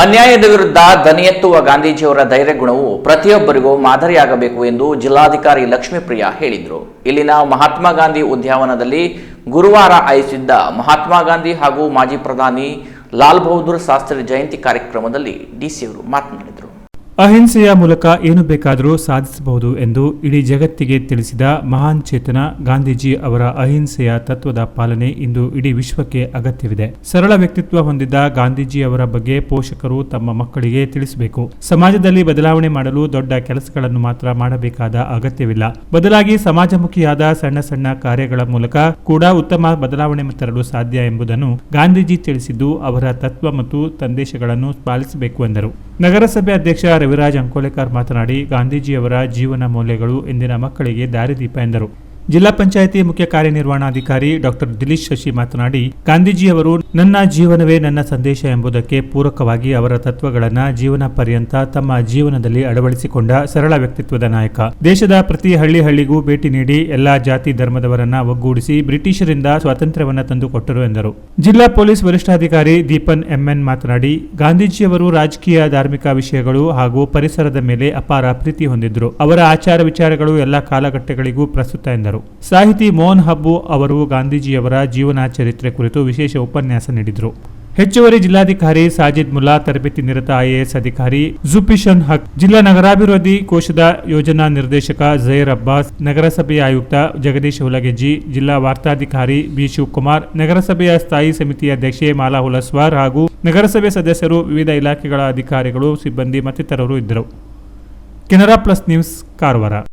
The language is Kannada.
ಅನ್ಯಾಯದ ವಿರುದ್ಧ ದನಿ ಎತ್ತುವ ಗಾಂಧೀಜಿಯವರ ಧೈರ್ಯ ಗುಣವು ಪ್ರತಿಯೊಬ್ಬರಿಗೂ ಮಾದರಿಯಾಗಬೇಕು ಎಂದು ಜಿಲ್ಲಾಧಿಕಾರಿ ಲಕ್ಷ್ಮೀಪ್ರಿಯ ಹೇಳಿದರು. ಇಲ್ಲಿನ ಮಹಾತ್ಮ ಗಾಂಧಿ ಉದ್ಯಾನವನದಲ್ಲಿ ಗುರುವಾರ ಆಯೋಜಿಸಿದ್ದ ಮಹಾತ್ಮ ಗಾಂಧಿ ಹಾಗೂ ಮಾಜಿ ಪ್ರಧಾನಿ ಲಾಲ್ ಬಹದ್ದೂರ್ ಶಾಸ್ತ್ರಿ ಜಯಂತಿ ಕಾರ್ಯಕ್ರಮದಲ್ಲಿ ಡಿಸಿಯವರು ಮಾತನಾಡಿದರು. ಅಹಿಂಸೆಯ ಮೂಲಕ ಏನು ಬೇಕಾದರೂ ಸಾಧಿಸಬಹುದು ಎಂದು ಇಡೀ ಜಗತ್ತಿಗೆ ತಿಳಿಸಿದ ಮಹಾನ್ ಚೇತನ ಗಾಂಧೀಜಿ ಅವರ ಅಹಿಂಸೆಯ ತತ್ವದ ಪಾಲನೆ ಇಂದು ಇಡೀ ವಿಶ್ವಕ್ಕೆ ಅಗತ್ಯವಿದೆ. ಸರಳ ವ್ಯಕ್ತಿತ್ವ ಹೊಂದಿದ್ದ ಗಾಂಧೀಜಿ ಅವರ ಬಗ್ಗೆ ಪೋಷಕರು ತಮ್ಮ ಮಕ್ಕಳಿಗೆ ತಿಳಿಸಬೇಕು. ಸಮಾಜದಲ್ಲಿ ಬದಲಾವಣೆ ಮಾಡಲು ದೊಡ್ಡ ಕೆಲಸಗಳನ್ನು ಮಾತ್ರ ಮಾಡಬೇಕಾದ ಅಗತ್ಯವಿಲ್ಲ. ಬದಲಾಗಿ ಸಮಾಜಮುಖಿಯಾದ ಸಣ್ಣ ಸಣ್ಣ ಕಾರ್ಯಗಳ ಮೂಲಕ ಕೂಡ ಉತ್ತಮ ಬದಲಾವಣೆ ತರಲು ಸಾಧ್ಯ ಎಂಬುದನ್ನು ಗಾಂಧೀಜಿ ತಿಳಿಸಿದ್ದು ಅವರ ತತ್ವ ಮತ್ತು ಸಂದೇಶಗಳನ್ನು ಪಾಲಿಸಬೇಕು ಎಂದರು. ನಗರಸಭೆ ಅಧ್ಯಕ್ಷ ರವಿರಾಜ್ ಅಂಕೋಲೆಕರ್ ಮಾತನಾಡಿ ಗಾಂಧೀಜಿಯವರ ಜೀವನ ಮೌಲ್ಯಗಳು ಇಂದಿನ ಮಕ್ಕಳಿಗೆ ದಾರಿದೀಪ ಎಂದರು. ಜಿಲ್ಲಾ ಪಂಚಾಯಿತಿ ಮುಖ್ಯ ಕಾರ್ಯನಿರ್ವಹಣಾಧಿಕಾರಿ ಡಾಕ್ಟರ್ ದಿಲೀಶ್ ಶಶಿ ಮಾತನಾಡಿ, ಗಾಂಧೀಜಿಯವರು ನನ್ನ ಜೀವನವೇ ನನ್ನ ಸಂದೇಶ ಎಂಬುದಕ್ಕೆ ಪೂರಕವಾಗಿ ಅವರ ತತ್ವಗಳನ್ನು ಜೀವನ ಪರ್ಯಂತ ತಮ್ಮ ಜೀವನದಲ್ಲಿ ಅಳವಡಿಸಿಕೊಂಡ ಸರಳ ವ್ಯಕ್ತಿತ್ವದ ನಾಯಕ. ದೇಶದ ಪ್ರತಿ ಹಳ್ಳಿ ಹಳ್ಳಿಗೂ ಭೇಟಿ ನೀಡಿ ಎಲ್ಲಾ ಜಾತಿ ಧರ್ಮದವರನ್ನ ಒಗ್ಗೂಡಿಸಿ ಬ್ರಿಟಿಷರಿಂದ ಸ್ವಾತಂತ್ರ್ಯವನ್ನ ತಂದುಕೊಟ್ಟರು ಎಂದರು. ಜಿಲ್ಲಾ ಪೊಲೀಸ್ ವರಿಷ್ಠಾಧಿಕಾರಿ ದೀಪನ್ ಎಂಎನ್ ಮಾತನಾಡಿ, ಗಾಂಧೀಜಿಯವರು ರಾಜಕೀಯ, ಧಾರ್ಮಿಕ ವಿಷಯಗಳು ಹಾಗೂ ಪರಿಸರದ ಮೇಲೆ ಅಪಾರ ಪ್ರೀತಿ ಹೊಂದಿದ್ರು. ಅವರ ಆಚಾರ ವಿಚಾರಗಳು ಎಲ್ಲ ಕಾಲಘಟ್ಟಗಳಿಗೂ ಪ್ರಸ್ತುತ ಎಂದರು. ಸಾಹಿತಿ ಮೋಹನ್ ಹಬ್ಬು ಅವರು ಗಾಂಧೀಜಿಯವರ ಜೀವನ ಚರಿತ್ರೆ ಕುರಿತು ವಿಶೇಷ ಉಪನ್ಯಾಸ ನೀಡಿದರು. ಹೆಚ್ಚುವರಿ ಜಿಲ್ಲಾಧಿಕಾರಿ ಸಾಜಿದ್ ಮುಲ್ಲಾ, ತರಬೇತಿ ನಿರತ ಐಎಎಸ್ ಅಧಿಕಾರಿ ಜುಪಿಷನ್ ಹಕ್, ಜಿಲ್ಲಾ ನಗರಾಭಿವೃದ್ಧಿ ಕೋಶದ ಯೋಜನಾ ನಿರ್ದೇಶಕ ಜೈರ್ ಅಬ್ಬಾಸ್, ನಗರಸಭೆಯ ಆಯುಕ್ತ ಜಗದೀಶ್ ಹುಲಗೆಜ್ಜಿ, ಜಿಲ್ಲಾ ವಾರ್ತಾಧಿಕಾರಿ ಬಿ ಶಿವಕುಮಾರ್, ನಗರಸಭೆಯ ಸ್ಥಾಯಿ ಸಮಿತಿ ಅಧ್ಯಕ್ಷೆ ಮಾಲಾ ಹುಲಸ್ವಾರ್ ಹಾಗೂ ನಗರಸಭೆ ಸದಸ್ಯರು ವಿವಿಧ ಇಲಾಖೆಗಳ ಅಧಿಕಾರಿಗಳು, ಸಿಬ್ಬಂದಿ ಮತ್ತಿತರರು ಇದ್ದರು. Canara plus news, Karwar.